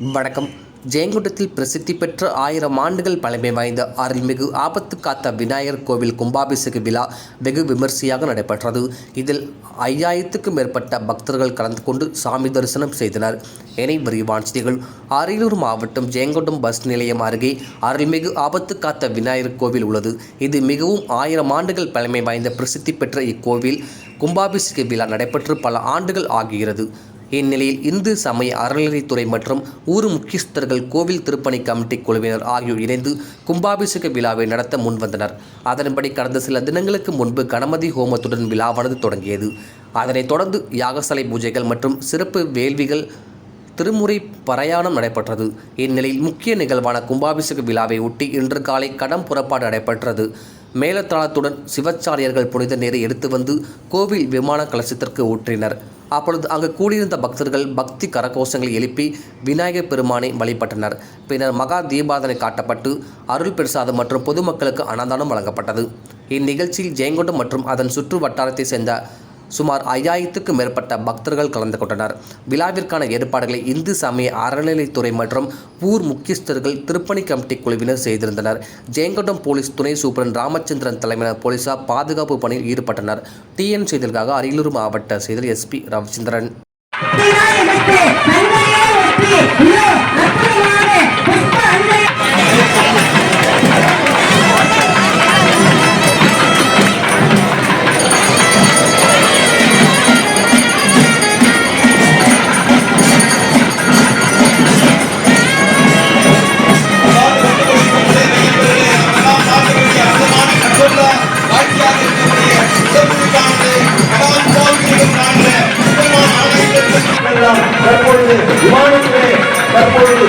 வணக்கம். ஜெயங்கொண்டத்தில் பிரசித்தி பெற்ற ஆயிரம் ஆண்டுகள் பழமை வாய்ந்த அருள்மிகு ஆபத்து காத்த விநாயகர் கோவில் கும்பாபிஷேக விழா வெகு விமர்சையாக நடைபெற்றது. இதில் ஐயாயிரத்துக்கும் மேற்பட்ட பக்தர்கள் கலந்து கொண்டு சாமி தரிசனம் செய்தனர். என விரிவான செய்திகள். அரியலூர் மாவட்டம் ஜெயங்கொண்டம் பஸ் நிலையம் அருகே அருள்மிகு ஆபத்து காத்த விநாயகர் கோவில் உள்ளது. இது மிகவும் ஆயிரம் ஆண்டுகள் பழமை வாய்ந்த பிரசித்தி பெற்ற இக்கோவில். கும்பாபிஷேக விழா நடைபெற்று பல ஆண்டுகள் ஆகிறது இந்நிலையில் இந்து சமய அறநிலைத்துறை மற்றும் ஊர் முக்கியஸ்தர்கள் கோவில் திருப்பணி கமிட்டி குழுவினர் ஆகியோர் இணைந்து கும்பாபிஷேக விழாவை நடத்த முன்வந்தனர். அதன்படி கடந்த சில தினங்களுக்கு முன்பு கணபதி ஹோமத்துடன் விழாவானது தொடங்கியது. அதனைத் தொடர்ந்து யாகசலை பூஜைகள் மற்றும் சிறப்பு வேள்விகள் திருமுறை பிரயாணம் நடைபெற்றது. இந்நிலையில் முக்கிய நிகழ்வான கும்பாபிஷேக விழாவை ஒட்டி இன்று காலை கடம் புறப்பாடு நடைபெற்றது. மேலத்தாளத்துடன் சிவச்சாரியர்கள் புனித நீரை எடுத்து வந்து கோவில் விமான கலசத்திற்கு ஊற்றினர். அப்பொழுது அங்கு கூடியிருந்த பக்தர்கள் பக்தி கரகோஷங்களை எழுப்பி விநாயகர் பெருமானை வழிபட்டனர். பின்னர் மகா தீபாதனை காட்டப்பட்டு அருள் பிரசாதம் மற்றும் பொதுமக்களுக்கு அன்னதானம் வழங்கப்பட்டது. இந்நிகழ்ச்சியில் ஜெயங்கொண்டம் மற்றும் அதன் சுற்று வட்டாரத்தை சேர்ந்த சுமார் ஐயாயிரத்துக்கும் மேற்பட்ட பக்தர்கள் கலந்து கொண்டனர். விழாவிற்கான ஏற்பாடுகளை இந்து சமய அறநிலைத்துறை மற்றும் ஊர் முக்கியஸ்தர்கள் திருப்பணி கமிட்டி குழுவினர் செய்திருந்தனர். ஜெயங்கொண்டம் போலீஸ் துணை சூப்பரன் ராமச்சந்திரன் தலைமையிலான போலீசார் பாதுகாப்பு பணியில் ஈடுபட்டனர். டிஎன் செய்திகளுக்காக அரியலூர் மாவட்ட செய்தியில் எஸ்பி ரவிச்சந்திரன். தற்பொழுது விமானத்திலே தற்பொழுது